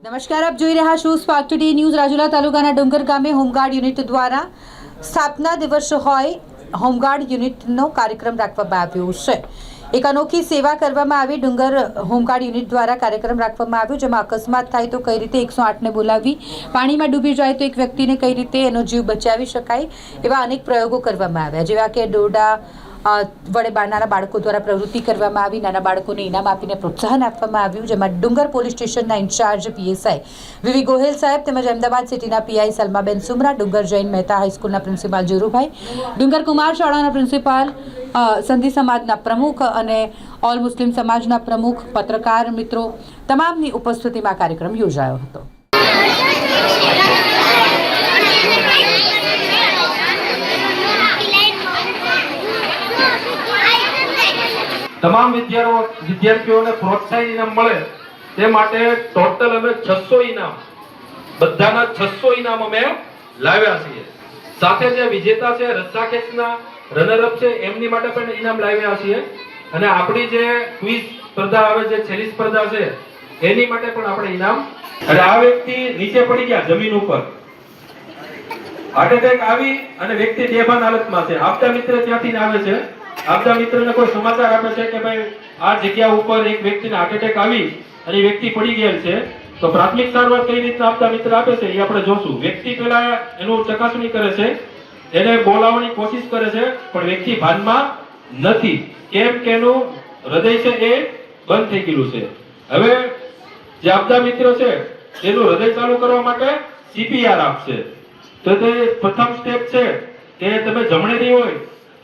નમસ્કાર આપ જોઈ રહ્યા છો સ્પાર્ક ટુડે ન્યૂઝ રાજુલા તાલુકાના ડુંગર ગામે હોમગાર્ડ યુનિટ દ્વારા સ્થાપના દિવસ હોય હોમગાર્ડ યુનિટનો કાર્યક્રમ રાખવામાં આવ્યો છે. એક અનોખી સેવા કરવામાં આવી ડુંગર હોમગાર્ડ યુનિટ દ્વારા કાર્યક્રમ રાખવામાં આવ્યો જેમાં અકસ્માત થાય તો કઈ રીતે એકસો આઠને બોલાવી પાણીમાં ડૂબી જાય તો એક વ્યક્તિને કઈ રીતે એનો જીવ બચાવી શકાય એવા અનેક પ્રયોગો કરવામાં આવ્યા જેવા કે અ, વડે નાના બાળકો દ્વારા પ્રવૃત્તિ કરવામાં આવી, નાના બાળકોને ઇનામ આપીને પ્રોત્સાહન આપવામાં આવ્યું, જેમાં ડુંગર પોલીસ સ્ટેશનના ઇન્ચાર્જ પીએસઆઈ વિવી ગોહેલ સાહેબ તેમજ અમદાવાદ સિટીના પીઆઈ સલમાબેન સુમરા, ડુંગર જૈન મહેતા હાઈસ્કૂલના પ્રિન્સિપાલ જુરુભાઈ, ડુંગર કુમાર શાળાના પ્રિન્સિપાલ સંધિ સમાજના પ્રમુખ અને ઓલ મુસ્લિમ સમાજના પ્રમુખ, પત્રકાર મિત્રો, તમામની ઉપસ્થિતિમાં કાર્યક્રમ યોજાયો હતો. તમામ વિદ્યાર્થીઓ વિદ્યાર્થીઓને પ્રોત્સાહન ઇનામ મળે તે માટે ટોટલ અમે છસો ઇનામ, બધાના છસો ઇનામ અમે લાવ્યા છીએ. સાથે જે વિજેતા છે રસ્તા ખેંચના રનર અપ છે, એમની માટે પણ ઇનામ લાવ્યા છીએ. અને આપણી જે ક્વિઝ સ્પર્ધા આવે છે, છેલ્લી સ્પર્ધા છે, એની માટે પણ આપણે ઇનામ અને આ વ્યક્તિ નીચે પડી ગયા, જમીન ઉપર. હાર્ટ એટેક આવી અને વ્યક્તિ બેભાન હાલતમાં છે. આપતા મિત્ર ત્યાંથી આવે છે. આપતા મિત્રને કોઈ સમાચાર આપે છે કે ભાઈ આ જગ્યા ઉપર એક વ્યક્તિને હાર્ટ એટેક આવી અને એ વ્યક્તિ પડી ગયેલ છે? તો પ્રાથમિક સારવાર કઈ રીતના આપતા મિત્ર આપે છે? એ આપણે જોશું. વ્યક્તિ પહેલા એનું ચકાસણી કરે છે. એને બોલાવવાની કોશિશ કરે છે, પણ વ્યક્તિ ભાનમાં નથી. કેમ કે એનું હૃદય છે એ બંધ થઈ ગયેલું છે. હવે જે આપતા મિત્ર છે એનું હૃદય ચાલુ કરવા માટે સીપીઆર આપશે. તો તે પ્રથમ સ્ટેપ છે કે તમે જમણેથી હોય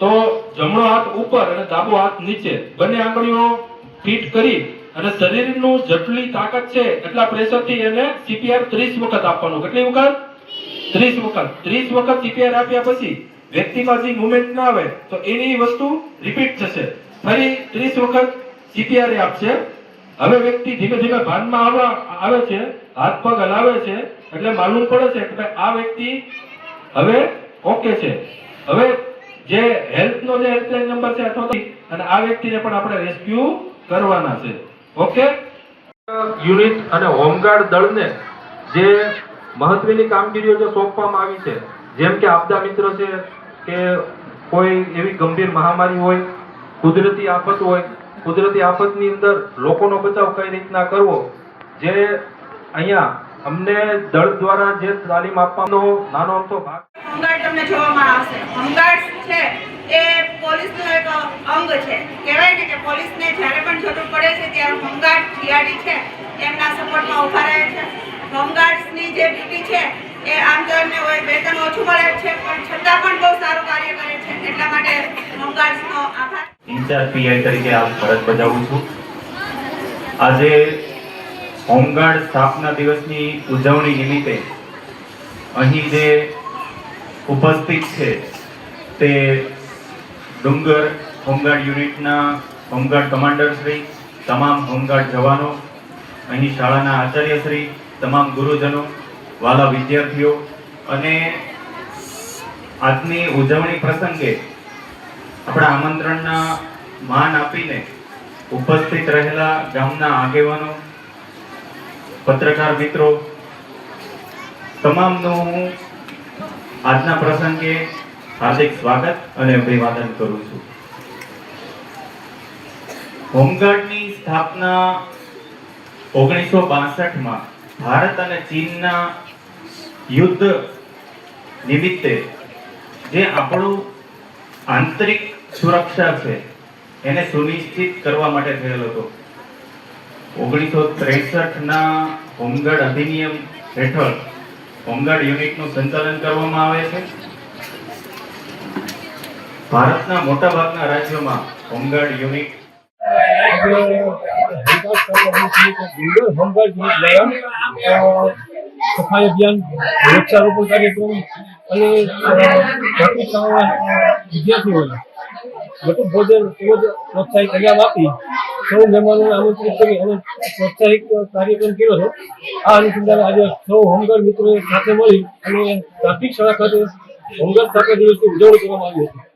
તો જમણો હાથ ઉપર અને ડાબો હાથ નીચે. બંને આંગળીઓ ફિટ કરી અને શરીરનું જેટલી તાકાત છે એટલા પ્રેશરથી એને સીપીઆર 30 વખત આપવાનું. કેટલી વખત? 30 વખત. 30 વખત સીપીઆર આપ્યા પછી વ્યક્તિમાં જે મુવમેન્ટ ના આવે, તો એની વસ્તુ રિપીટ થશે. ફરી 30 વખત સીપીઆર આપશે. હવે વ્યક્તિ ધીમે ધીમે ભાનમાં આવવા આવે છે, હાથ પગ હલાવે છે, એટલે માલુમ પડે છે કે આ વ્યક્તિ હવે ઓકે છે. હવે જે હેલ્થ નો જે હેલ્પલાઇન નંબર છે અથવા અને આ વ્યક્તિને પણ આપણે રેસ્ક્યુ કરવાના છે. ઓકે યુનિટ અને હોમગાર્ડ દળને જે મહત્વની કામગીરીઓ જે સોંપવામાં આવી છે, જેમ કે આપદા મિત્ર છે કે કોઈ એવી ગંભીર મહામારી હોય, કુદરતી આફત હોય, કુદરતી આફતની અંદર લોકોનો બચાવ કઈ રીતના કરવો, જે અહીંયા અમને દળ દ્વારા જે તાલીમ આપવાનો નાનો અમથો ભાગ હોમગાર્ડ તમને જોવામાં આવશે. હોમગાર્ડ છે, એ પોલીસનો એક અંગ છે. કહેવાય ને કે પોલીસને જ્યારે પણ જરૂર પડે છે ત્યારે હોમગાર્ડ જીઆરડી છે એમના સપોર્ટમાં ઊભા રહે છે. હોમગાર્ડ્સની જે ડ્યુટી છે, એ આમ તો હોય વેતન ઓછું મળે છે, પણ છતાં પણ બહુ સારું કાર્ય કરે છે. એટલા માટે હોમગાર્ડ્સનો આભાર. ઇન્ચાર્જ પીઆઈ તરીકે આ ફરજ બજાવું છું. આજે હોમગાર્ડ સ્થાપના દિવસની ઉજવણી નિમિત્તે અહીં જે ઉપસ્થિત છે. તે ડુંગર હોમગાર્ડ યુનિટના હોમગાર્ડ કમાન્ડર શ્રી, તમામ હોમગાર્ડ જવાનો, અહીં શાળાના આચાર્યશ્રી તમામ ગુરુજનો, વાલા વિદ્યાર્થીઓ અને આજની ઉજવણી પ્રસંગે આપણા આમંત્રણના માન આપીને ઉપસ્થિત રહેલા ગામના આગેવાનો, પત્રકાર મિત્રો, તમામનો હું આજના પ્રસંગે હાર્દિક સ્વાગત અને અભિવાદન કરું છું. હોમગાર્ડની સ્થાપના ઓગણીસો બાસઠમાં ભારત અને ચીનના યુદ્ધ નિમિત્તે જે આપણું આંતરિક સુરક્ષા છે, એને સુનિશ્ચિત કરવા માટે થયેલ હતો. ઓગણીસો ત્રેસઠના હોમગાર્ડ અધિનિયમ હેઠળ હોમગાર્ડ યુનિટનું સંચાલન કરવામાં આવે છે. ભારતના મોટાભાગના રાજ્યોમાં હોમગાર્ડ યુનિટ અને વિદ્યાર્થીઓને ભોજન પ્રોત્સાહિત ઇનામ આપી સૌ પ્રોત્સાહિત કાર્યક્રમ કર્યો છે આ અનુસંધાને આજે સૌ હોમગાર્ડ મિત્રો સાથે મળી અને પ્રાથમિક શાળા ખાતે હોમગાર્ડ સ્થાપના દિવસની ઉજવણી કરવામાં આવી હતી.